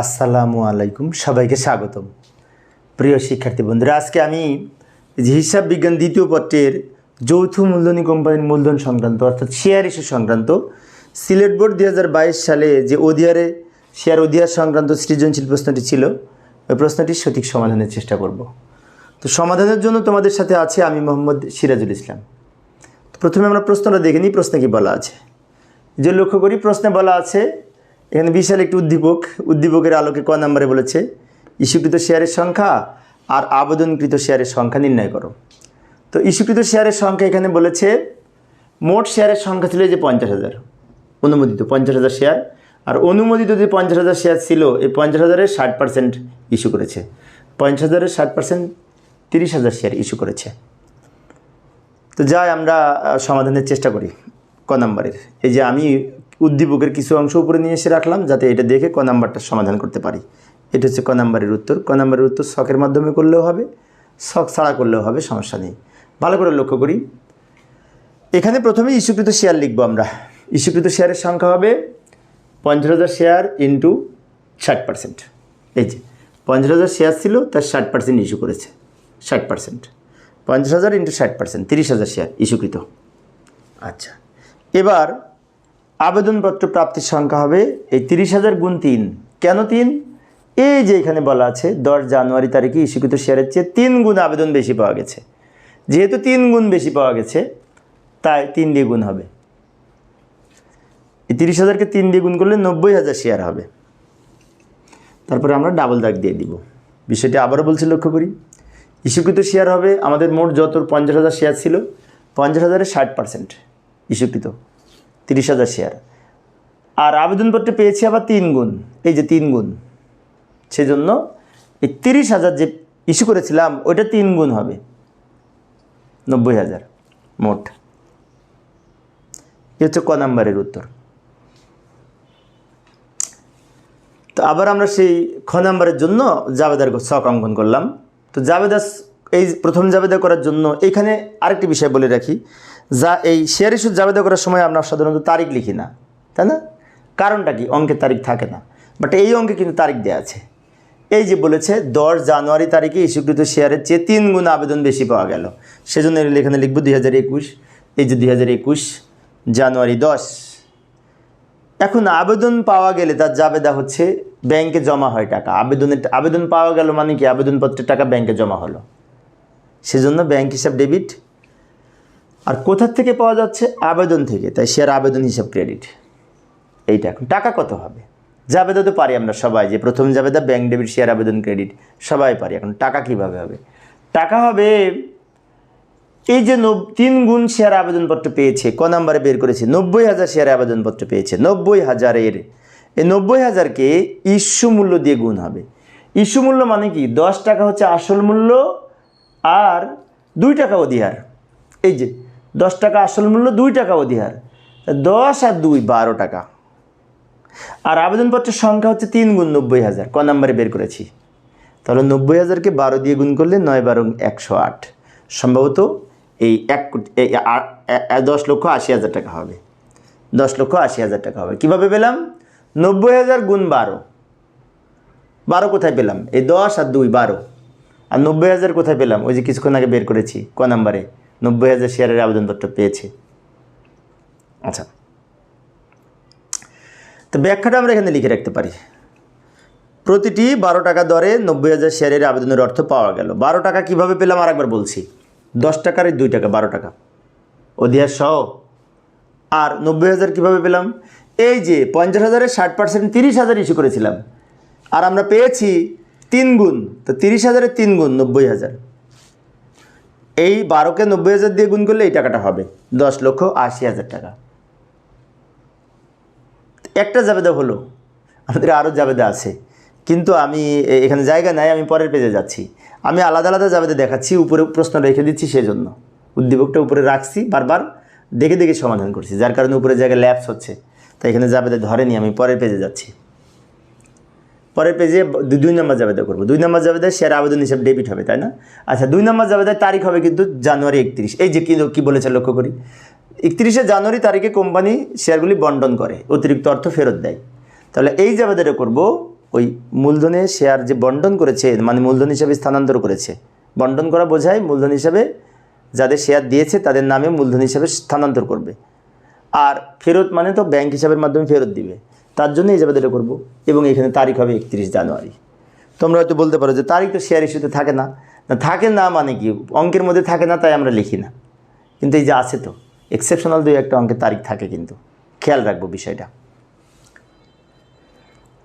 আসসালামু আলাইকুম, সবাইকে স্বাগতম। প্রিয় শিক্ষার্থী বন্ধুরা, আজকে আমি হিসাব বিজ্ঞান দ্বিতীয় পত্রের যৌথ মূলধনী কোম্পানির মূলধন সংক্রান্ত, অর্থাৎ শেয়ার ইস্যু সংক্রান্ত, সিলেট বোর্ড দুই হাজার বাইশ সালে যে অধিয়ারে শেয়ার অধিয়ার সংক্রান্ত সৃজনশীল প্রশ্নটি ছিল, ওই প্রশ্নটির সঠিক সমাধানের চেষ্টা করব। তো সমাধানের জন্য তোমাদের সাথে আছে আমি মোহাম্মদ সিরাজুল ইসলাম। প্রথমে আমরা প্রশ্নটা দেখে নিই, প্রশ্নে কি বলা আছে? যে লক্ষ্য করি, প্রশ্নে বলা আছে এখানে বিশাল একটি উদ্দীপক। উদ্দীপকের আলোকে ক নম্বরে বলেছে, ইস্যুকৃত শেয়ারের সংখ্যা আর আবেদনকৃত শেয়ারের সংখ্যা নির্ণয় করো। তো ইস্যুকৃত শেয়ারের সংখ্যা এখানে বলেছে, মোট শেয়ারের সংখ্যা ছিল যে পঞ্চাশ হাজার, অনুমোদিত পঞ্চাশ হাজার শেয়ার। আর অনুমোদিত যে পঞ্চাশ হাজার শেয়ার ছিল, এই পঞ্চাশ হাজারের ষাট পার্সেন্ট ইস্যু করেছে। পঞ্চাশ হাজারের ষাট পার্সেন্ট তিরিশ হাজার শেয়ার ইস্যু করেছে। তো যাই, আমরা সমাধানের চেষ্টা করি ক নাম্বারের। এই যে আমি উদ্দীপকের কিছু অংশ উপরে নিয়ে এসে রাখলাম, যাতে এটা দেখে ক নাম্বারটা সমাধান করতে পারি। এটা হচ্ছে ক নাম্বারের উত্তর। ক নাম্বারের উত্তর শখের মাধ্যমে করলেও হবে, শখ ছাড়া করলেও হবে, সমস্যা নেই। ভালো করে লক্ষ্য করি। এখানে প্রথমে ইস্যুকৃত শেয়ার লিখব আমরা। ইস্যুকৃত শেয়ারের সংখ্যা হবে পঞ্চাশ হাজার শেয়ার ইন্টু ষাট পার্সেন্ট এই যে, পঞ্চাশ হাজার শেয়ার ছিল, তার ষাট পার্সেন্ট ইস্যু করেছে। ষাট পার্সেন্ট পঞ্চাশ হাজার ইন্টু ষাট পার্সেন্ট তিরিশ হাজার শেয়ার ইস্যুকৃত। আচ্ছা এবার আবেদনপত্র প্রাপ্তির সংখ্যা হবে এই তিরিশ হাজার গুণ তিন। কেন তিন? এই যে এখানে বলা আছে, দশ জানুয়ারি তারিখে ইস্যুকৃত শেয়ারের চেয়ে তিন গুণ আবেদন বেশি পাওয়া গেছে। যেহেতু তিন গুণ বেশি পাওয়া গেছে, তাই তিন দিয়ে গুণ হবে। এই তিরিশ হাজারকে তিন দিয়ে গুণ করলে নব্বই হাজার শেয়ার হবে। তারপরে আমরা ডাবল দাগ দিয়ে দিব। বিষয়টি আবারও বলছি লক্ষ্য করি। ইস্যুকৃত শেয়ার হবে আমাদের মোট যত পঞ্চাশ হাজার শেয়ার ছিল, পঞ্চাশ হাজারের ষাট পার্সেন্ট ইস্যুকৃত। তিরিশ হাজার শেয়ার আর আবেদনপত্রে পেয়েছি আবার তিন গুণ, এই যে তিন গুণ। সেজন্য এই তিরিশ হাজার যে ইস্যু করেছিলাম, ওইটা তিন গুণ হবে। নব্বই হাজার, মোট। এ হচ্ছে ক নাম্বারের উত্তর। তো আবার আমরা সেই খ নাম্বারের জন্য জাবেদার শখ অঙ্কন করলাম। তো জাবেদা এই প্রথম জাবেদা করার জন্য এইখানে আরেকটি বিষয় বলে রাখি। যা এই শেয়ার ইস্যু জাবেদা করার সময় আমরা সাধারণত তারিখ লিখি না, তাই না? কারণটা কি? অঙ্কের তারিখ থাকে না। বাট এই অঙ্কে কিন্তু তারিখ দেওয়া আছে। এই যে বলেছে, দশ জানুয়ারি তারিখে ইস্যুকৃত শেয়ারের চেয়ে তিন গুণ আবেদন বেশি পাওয়া গেল। সেজন্য এখানে লিখব দুই হাজার একুশ। এই যে দুই হাজার একুশ, জানুয়ারি দশ। এখন আবেদন পাওয়া গেলে তার জাবেদা হচ্ছে ব্যাংকে জমা হয় টাকা। আবেদনের আবেদন পাওয়া গেল মানে কি? আবেদনপত্রের টাকা ব্যাংকে জমা হলো। সেজন্য ব্যাংক হিসাব ডেবিট আর কোথার থেকে পাওয়া যাচ্ছে? আবেদন থেকে। তাই শেয়ার আবেদন হিসাব ক্রেডিট এইটা এখন। টাকা কত হবে? জাবেদা তো পারি আমরা সবাই। যে প্রথম জাবেদা ব্যাংক ডেবিট শেয়ার আবেদন ক্রেডিট সবাই পারি। এখন টাকা কীভাবে হবে? টাকা হবে এই যে তিন গুণ শেয়ার আবেদনপত্র পেয়েছে। ক নাম্বারে বের করেছে? নব্বই হাজার শেয়ার আবেদনপত্র পেয়েছে। নব্বই হাজারের। এই নব্বই হাজারকে ইস্যু মূল্য দিয়ে গুণ হবে। ইস্যু মূল্য মানে কি? দশ টাকা হচ্ছে আসল মূল্য আর দুই টাকা অধিহার। এই যে দশ টাকা আসল মূল্য দুই টাকা অধিহার। দশ আর দুই, বারো টাকা। আর আবেদনপত্রের সংখ্যা হচ্ছে তিন গুণ নব্বই হাজার। ক নাম্বারে বের করেছি? তাহলে নব্বই হাজারকে বারো দিয়ে গুণ করলে নয় বারো একশো আট। সম্ভবত এই এক দশ লক্ষ আশি হাজার টাকা হবে। দশ লক্ষ আশি হাজার টাকা হবে। কীভাবে পেলাম? নব্বই হাজার গুণ বারো। বারো কোথায় পেলাম? এই দশ আর দুই, বারো। আর নব্বই হাজার কোথায় পেলাম? ওই যে কিছুক্ষণ আগে বের করেছি। ক নাম্বারে? নব্বই হাজার শেয়ারের আবেদনপত্র পেয়েছে। আচ্ছা। তো ব্যাখ্যাটা আমরা এখানে লিখে রাখতে পারি। প্রতিটি বারো টাকা দরে নব্বই হাজার শেয়ারের আবেদনের অর্থ পাওয়া গেল। বারো টাকা কীভাবে পেলাম আর একবার বলছি। দশ টাকার দুই টাকা, বারো টাকা। অধিয়ার সহ। আর নব্বই হাজার কীভাবে পেলাম? এই যে পঞ্চাশ হাজারের ষাট পার্সেন্ট, তিরিশ হাজার ইস্যু করেছিলাম। আর আমরা পেয়েছি তিন গুণ। তো তিরিশ হাজারের তিন গুণ নব্বই হাজার। এই বারোকে নব্বই হাজার দিয়ে গুণ করলে এই টাকাটা হবে। দশ লক্ষ আশি হাজার টাকা। একটা জাবেদা হলো। আমাদের আরও জাবেদা আছে। কিন্তু আমি এখানে জায়গা নাই, আমি পরের পেজে যাচ্ছি। আমি আলাদা আলাদা জাবেদা দেখাচ্ছি, উপরে প্রশ্ন রেখে দিচ্ছি সেজন্য। উদ্দীপকটা উপরে রাখছি, বারবার দেখে দেখে সমাধান করছি, যার কারণে উপরে জায়গায় ল্যাপস হচ্ছে। তাই এখানে জাবেদা ধরেনি, আমি পরের পেজে যাচ্ছি। পরের পেজে দুই নম্বর জাবেদা করব। দুই নম্বর জাবেদায় শেয়ার আবেদন হিসাব ডেবিট হবে, তাই না? আচ্ছা দুই নম্বর জাবেদায় তারিখ হবে কিন্তু জানুয়ারি একত্রিশ। এই যে কি কী বলেছে লক্ষ্য করি? একত্রিশে জানুয়ারি তারিখে কোম্পানি শেয়ারগুলি বন্টন করে, অতিরিক্ত অর্থ ফেরত দেয়। তাহলে এই জাবেদাটা করব ওই মূলধনে শেয়ার যে বন্টন করেছে মানে মূলধন হিসাবে স্থানান্তর করেছে। বন্টন করা বোঝায় মূলধন হিসাবে যাদের শেয়ার দিয়েছে তাদের নামে মূলধন হিসাবে স্থানান্তর করবে। আর ফেরত মানে তো ব্যাংক হিসাবের মাধ্যমে ফেরত দিবে। তার জন্য এই জাবেদাটা করব এবং এখানে তারিখ হবে একত্রিশ জানুয়ারি। তোমরা হয়তো বলতে পারো যে তারিখ তো শেয়ার ইস্যুতে থাকে না। না, থাকে না মানে কি? অঙ্কের মধ্যে থাকে না, তাই আমরা লিখি না। কিন্তু এই যে আছে তো এক্সেপশনাল দুই একটা অঙ্কের তারিখ থাকে কিন্তু। খেয়াল রাখব বিষয়টা।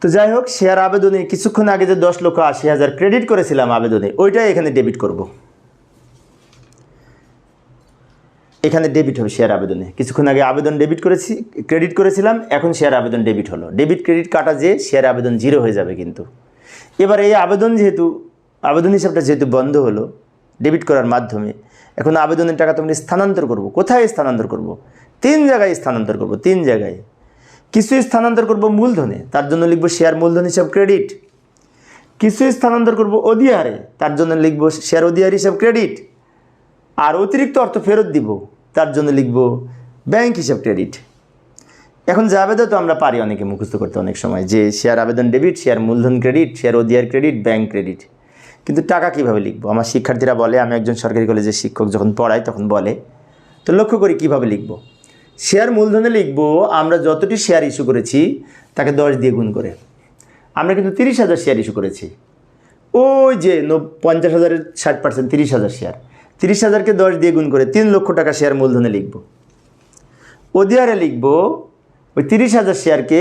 তো যাই হোক শেয়ার আবেদনে কিছুক্ষণ আগে যে দশ লক্ষ আশি হাজার ক্রেডিট করেছিলাম আবেদনে, ওইটাই এখানে ডেবিট করব। এখানে ডেবিট হবে শেয়ার আবেদনে। কিছুক্ষণ আগে আবেদন ডেবিট করেছি ক্রেডিট করেছিলাম, এখন শেয়ার আবেদন ডেবিট হলো। ডেবিট ক্রেডিট কাটা যে শেয়ার আবেদন জিরো হয়ে যাবে কিন্তু। এবার এই আবেদন যেহেতু, আবেদন হিসাবটা যেহেতু বন্ধ হলো ডেবিট করার মাধ্যমে, এখন আবেদনের টাকা তোমরা স্থানান্তর করব। কোথায় স্থানান্তর করব? তিন জায়গায় স্থানান্তর করব, তিন জায়গায়। কিছু স্থানান্তর করব মূলধনে, তার জন্য লিখব শেয়ার মূলধন হিসাব ক্রেডিট কিছু স্থানান্তর করব অধিহারে তার জন্য লিখব শেয়ার অধিহার হিসাব ক্রেডিট আর অতিরিক্ত অর্থ ফেরত দিব। তার জন্য লিখব ব্যাংক হিসাব ক্রেডিট এখন জাবেদা তো আমরা পারি অনেকে মুখস্থ করতে অনেক সময়, যে শেয়ার আবেদন ডেবিট শেয়ার মূলধন ক্রেডিট শেয়ার অধিয়ার ক্রেডিট ব্যাংক ক্রেডিট কিন্তু টাকা কীভাবে লিখব? আমার শিক্ষার্থীরা বলে, আমি একজন সরকারি কলেজের শিক্ষক যখন পড়াই তখন বলে। তো লক্ষ্য করি কীভাবে লিখব? শেয়ার মূলধনে লিখব, আমরা যতটি শেয়ার ইস্যু করেছি, তাকে দশ দিয়ে গুণ করে। আমরা কিন্তু তিরিশ হাজার শেয়ার ইস্যু করেছি। ওই যে পঞ্চাশ হাজারের ষাট পার্সেন্ট তিরিশ হাজার শেয়ার তিরিশ হাজারকে দশ দিয়ে গুণ করে তিন লক্ষ টাকা শেয়ার মূলধনে লিখব। অধিয়ারে লিখব, ওই তিরিশ হাজার শেয়ারকে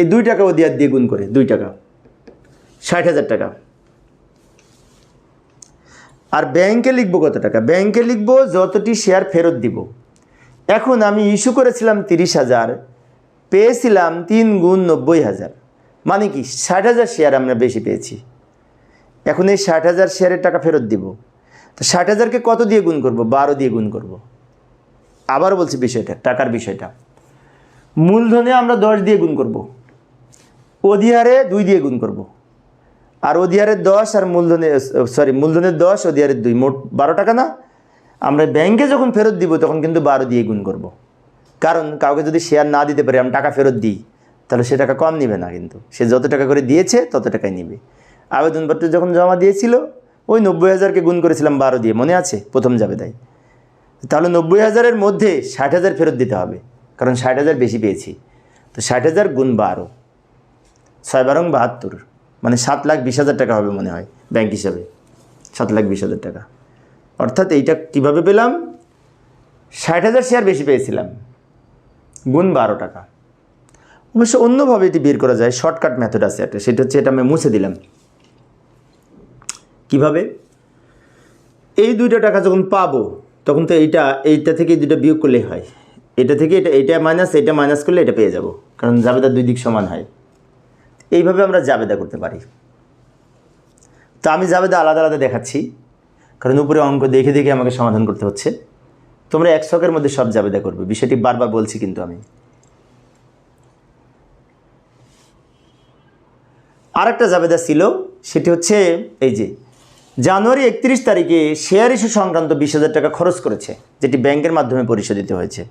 এই দুই টাকা অধিয়ার দিয়ে গুণ করে, দুই টাকা, ষাট হাজার টাকা। আর ব্যাংকে লিখব কত টাকা? ব্যাংকে লিখব যতটি শেয়ার ফেরত দিব। এখন আমি ইস্যু করেছিলাম তিরিশ হাজার, পেয়েছিলাম তিন গুণ নব্বই হাজার। মানে কি? ষাট হাজার শেয়ার আমরা বেশি পেয়েছি। এখন এই ষাট হাজার শেয়ারের টাকা ফেরত দিব। তো ষাট হাজারকে কত দিয়ে গুণ করব? বারো দিয়ে গুণ করব। আবার বলছি বিষয়টা, টাকার বিষয়টা। মূলধনে আমরা দশ দিয়ে গুণ করব। অধিহারে দুই দিয়ে গুণ করব। আর অধিহারের দশ আর মূলধনে, সরি মূলধনের দশ অধিহারের দুই। মোট বারো টাকা না? আমরা ব্যাংকে যখন ফেরত দিব, তখন কিন্তু বারো দিয়ে গুণ করব। কারণ কাউকে যদি শেয়ার না দিতে পারি, আমি টাকা ফেরত দিই, তাহলে সে টাকা কম নিবে না কিন্তু। সে যত টাকা করে দিয়েছে, তত টাকাই নিবে। আবেদনপত্র যখন জমা দিয়েছিল ওই নব্বই হাজারকে গুণ করেছিলাম বারো দিয়ে, মনে আছে? প্রথম যাবে তাই। তাহলে নব্বই হাজারের মধ্যে ষাট হাজার ফেরত দিতে হবে, কারণ ষাট হাজার বেশি পেয়েছি। তো ষাট হাজার গুণ বারো, ছয় বারং বাহাত্তর মানে সাত লাখ বিশ হাজার টাকা হবে মনে হয়, ব্যাংক হিসাবে। সাত লাখ বিশ হাজার টাকা। অর্থাৎ এইটা কীভাবে পেলাম? ষাট হাজার শেয়ার বেশি পেয়েছিলাম, গুণ বারো টাকা। অবশ্য অন্যভাবে এটি বের করা যায় শর্টকাট মেথড আছে একটা, সেটা হচ্ছে এটা আমি মুছে দিলাম। কীভাবে? এই দুইটা টাকা যখন পাবো, তখন তো এইটা এইটা থেকে দুটো বিয়োগ করলেই হয়। এটা থেকে এটা এটা মাইনাস এটা মাইনাস করলে এটা পেয়ে যাব, কারণ জাবেদা দুই দিক সমান হয়। এইভাবে আমরা জাবেদা করতে পারি। তো আমি জাবেদা আলাদা আলাদা দেখাচ্ছি, কারণ উপরে অঙ্ক দেখে দেখে আমাকে সমাধান করতে হচ্ছে। তোমরা এক শখের মধ্যে সব জাবেদা করবে, বিষয়টি বারবার বলছি কিন্তু আমি। আরেকটা জাবেদা ছিল, সেটি হচ্ছে, এই যে জানুয়ারি একত্রিশ তারিখে শেয়ার ইস্যু সংক্রান্ত বিশ হাজার টাকা খরচ করেছে, যেটি ব্যাংকের মাধ্যমে পরিশোধিত হয়েছে।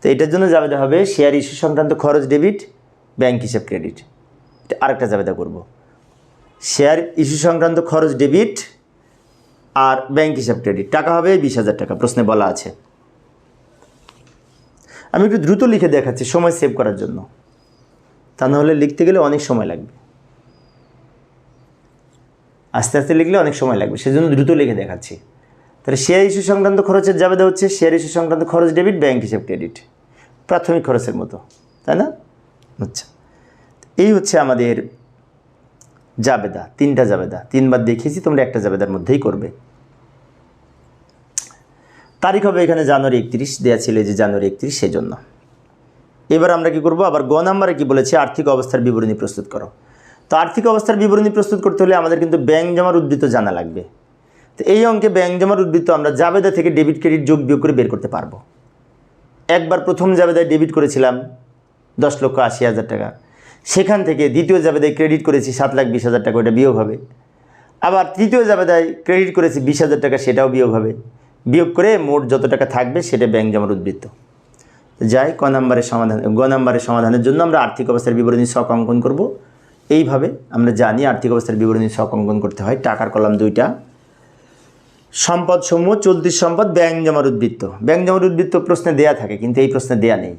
তো এটার জন্য জাবেদা হবে শেয়ার ইস্যু সংক্রান্ত খরচ ডেবিট, ব্যাংক হিসাব ক্রেডিট। আরেকটা জাবেদা করব। শেয়ার ইস্যু সংক্রান্ত খরচ ডেবিট আর ব্যাংক হিসাব ক্রেডিট। টাকা হবে বিশ হাজার টাকা, প্রশ্নে বলা আছে। আমি একটু দ্রুত লিখে দেখাচ্ছি, সময় সেভ করার জন্য। তা নাহলে লিখতে গেলে অনেক সময় লাগবে। আস্তে আস্তে লিখলে অনেক সময় লাগবে। সেজন্য দ্রুত লিখে দেখাচ্ছি। তাহলে শেয়ার ইস্যু সংক্রান্ত খরচের জাবেদা হচ্ছে শেয়ার ইস্যু সংক্রান্ত খরচ ডেবিট ব্যাংক হিসাব ক্রেডিট প্রাথমিক খরচের মতো, তাই না? আচ্ছা। এই হচ্ছে আমাদের জাবেদা, তিনটা জাবেদা। তিনবার দেখিয়েছি, তোমরা একটা জাবেদার মধ্যেই করবে। তারিখ হবে এখানে জানুয়ারি একত্রিশ দেওয়া ছিল যে জানুয়ারি একত্রিশ, সেজন্য। এবার আমরা কি করব? আবার গ নাম্বারে কি বলেছে? আর্থিক অবস্থার বিবরণী প্রস্তুত করো। তো আর্থিক অবস্থার বিবরণী প্রস্তুত করতে হলে আমাদের কিন্তু ব্যাংক জমার উদ্ধৃত জানা লাগবে। তো এই অঙ্কে ব্যাংক জমার উদ্ধৃত আমরা জাবেদা থেকে ডেবিট ক্রেডিট যোগ বিয়োগ করে বের করতে পারব। একবার প্রথম জাবেদায় ডেবিট করেছিলাম, দশ লক্ষ আশি হাজার টাকা। সেখান থেকে দ্বিতীয় জাবেদায় ক্রেডিট করেছি সাত লাখ বিশ হাজার টাকা, ওটা বিয়োগ হবে। আবার তৃতীয় জাবেদায় ক্রেডিট করেছি বিশ হাজার টাকা, সেটাও বিয়োগ হবে। বিয়োগ করে মোট যত টাকা থাকবে সেটা ব্যাংক জমার উদ্বৃত্ত। যাই, ক নাম্বারের সমাধান, গ নাম্বারের সমাধানের জন্য আমরা আর্থিক অবস্থার বিবরণী শখ অঙ্কন করব। এইভাবে আমরা জানি আর্থিক অবস্থার বিবরণী ছক অঙ্কন করতে হয়। টাকার কলাম দুইটা। সম্পদ সমূহ চলতি সম্পদ, ব্যাংক জমার উদ্বৃত্ত। ব্যাংক জমার উদ্বৃত্ত প্রশ্নে দেয়া থাকে, কিন্তু এই প্রশ্নে দেয়া নেই।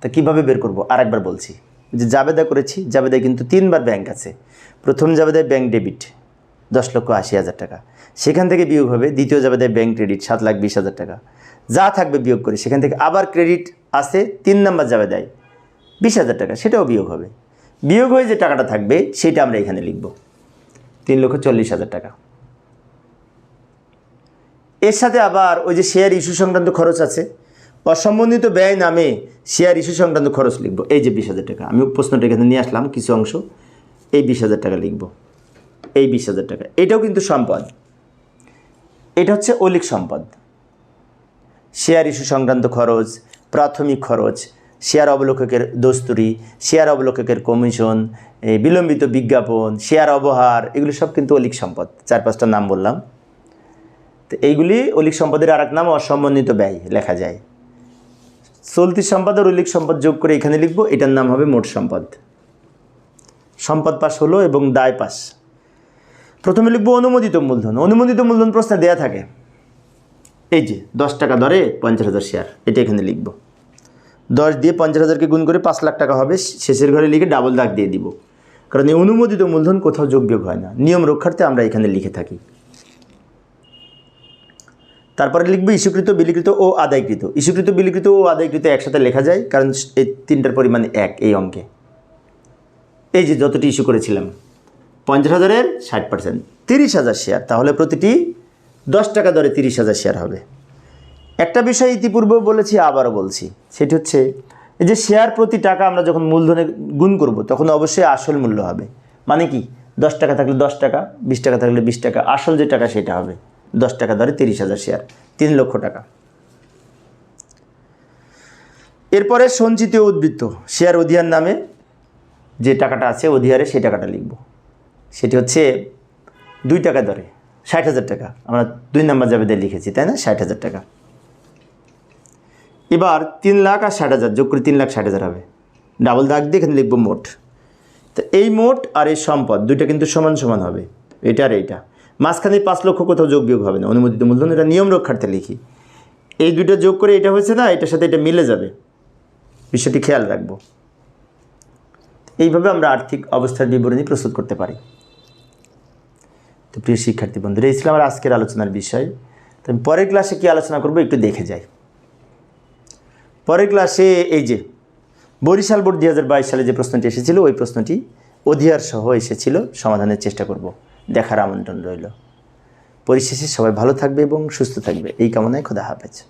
তা কীভাবে বের করব? আরেকবার বলছি। যে জাবেদা করেছি, জাবেদায় কিন্তু তিনবার ব্যাংক আছে। প্রথম জাবেদায় ব্যাংক ডেবিট, দশ লক্ষ আশি হাজার টাকা। সেখান থেকে বিয়োগ হবে, দ্বিতীয় জাবেদায় ব্যাংক ক্রেডিট, সাত লাখ বিশ হাজার টাকা। যা থাকবে বিয়োগ করে, সেখান থেকে আবার ক্রেডিট আছে, তিন নাম্বার জাবেদায় বিশ হাজার টাকা, সেটাও বিয়োগ হবে। বিয়োগ হয়ে যে টাকাটা থাকবে, সেটা আমরা এখানে লিখব। তিন লক্ষ চল্লিশ হাজার টাকা। এর সাথে আবার ওই যে শেয়ার ইস্যু সংক্রান্ত খরচ আছে। অসম্বন্ধিত ব্যয় নামে শেয়ার ইস্যু সংক্রান্ত খরচ লিখব। এই যে বিশ হাজার টাকা। আমি প্রশ্নটা এখানে নিয়ে আসলাম, কিছু অংশ। এই বিশ হাজার টাকা লিখব। এই বিশ হাজার টাকা। এটাও কিন্তু সম্পদ। এটা হচ্ছে অলিক সম্পদ। শেয়ার ইস্যু সংক্রান্ত খরচ, প্রাথমিক খরচ শেয়ার অবলোককের দস্তুরি, শেয়ার অবলোককের কমিশন বিলম্বিত বিজ্ঞাপন, শেয়ার অবহার, এগুলো সব কিন্তু অলিক সম্পদ। চার পাঁচটা নাম বললাম। তো এইগুলি অলিক সম্পদের আর নাম, অসমন্বিত ব্যয়, লেখা যায়। চলতি সম্পদ আর অলিক সম্পদ যোগ করে এখানে লিখব, এটার নাম হবে মোট সম্পদ। সম্পদ পাস হলো এবং দায় পাস। প্রথমে লিখব অনুমোদিত মূলধন। অনুমোদিত মূলধন প্রশ্নে দেয়া থাকে, এই যে দশ টাকা দরে পঞ্চাশ হাজার শেয়ার, এটা এখানে লিখব। দশ দিয়ে পঞ্চাশ হাজারকে গুণ করে পাঁচ লাখ টাকা হবে শেষের ঘরে লিখে ডাবল দাগ দিয়ে দিব। কারণ এই অনুমোদিত মূলধন কোথাও যোগ হয় না। নিয়ম রক্ষার্থে আমরা এখানে লিখে থাকি। তারপরে লিখবে ইস্যুকৃত, বিলিকৃত ও আদায়কৃত। ইস্যুকৃত, বিলিকৃত ও আদায়কৃত একসাথে লেখা যায়, কারণ এই তিনটার পরিমাণ এক এই অঙ্কে। এই যে যতটি ইস্যু করেছিলাম, পঞ্চাশ হাজারের ষাট পার্সেন্ট তিরিশ হাজার শেয়ার তাহলে প্রতিটি দশ টাকা দরে তিরিশ হাজার শেয়ার হবে। একটা বিষয় ইতিপূর্বে বলেছি, আবারও বলছি। সেটি হচ্ছে, এই যে শেয়ার প্রতি টাকা আমরা যখন মূলধনে গুণ করব, তখন অবশ্যই আসল মূল্য হবে। মানে কি? দশ টাকা থাকলে দশ টাকা, বিশ টাকা থাকলে বিশ টাকা, আসল যে টাকা সেটা হবে। দশ টাকা দরে তিরিশ হাজার শেয়ার তিন লক্ষ টাকা। এরপরে সঞ্চিত উদ্বৃত্ত শেয়ার অধিয়ার নামে যে টাকাটা আছে, অধিহারে সেই টাকাটা লিখব। সেটি হচ্ছে, দুই টাকা দরে, ষাট হাজার টাকা। আমরা দুই নাম্বার জাবেদে লিখেছি, তাই না? ষাট হাজার টাকা। এবার তিন লাখ আর ষাট হাজার, যোগ করে তিন লাখ ষাট হাজার হবে। ডাবল দাগ দিয়ে এখানে লিখব মোট। তো এই মোট আর এই সম্পদ দুইটা কিন্তু সমান সমান হবে, এটা আর এইটা। মাঝখানে পাঁচ লক্ষ কোথাও যোগ বিয়োগ হবে না, অনুমোদিত মূলধন, এটা নিয়ম রক্ষার্থে লিখি। এই দুইটা যোগ করে এটা হয়েছে না, এটার সাথে এটা মিলে যাবে। বিষয়টি খেয়াল রাখব। এইভাবে আমরা আর্থিক অবস্থার বিবরণী প্রস্তুত করতে পারি। তো প্রিয় শিক্ষার্থী বন্ধুরা, এই ছিল আমার আজকের আলোচনার বিষয়। তো আমি পরের ক্লাসে কী আলোচনা করব একটু দেখে যাই। পরের ক্লাসে এই যে বরিশাল বোর্ড দু হাজার বাইশ সালে যে প্রশ্নটি এসেছিল, ওই প্রশ্নটি অধিয়ার সহ এসেছিল। সমাধানের চেষ্টা করব। দেখার আমন্ত্রণ রইল। পরিশেষে সবাই ভালো থাকবে এবং সুস্থ থাকবে। এই কামনায় খোদা হাফেজ।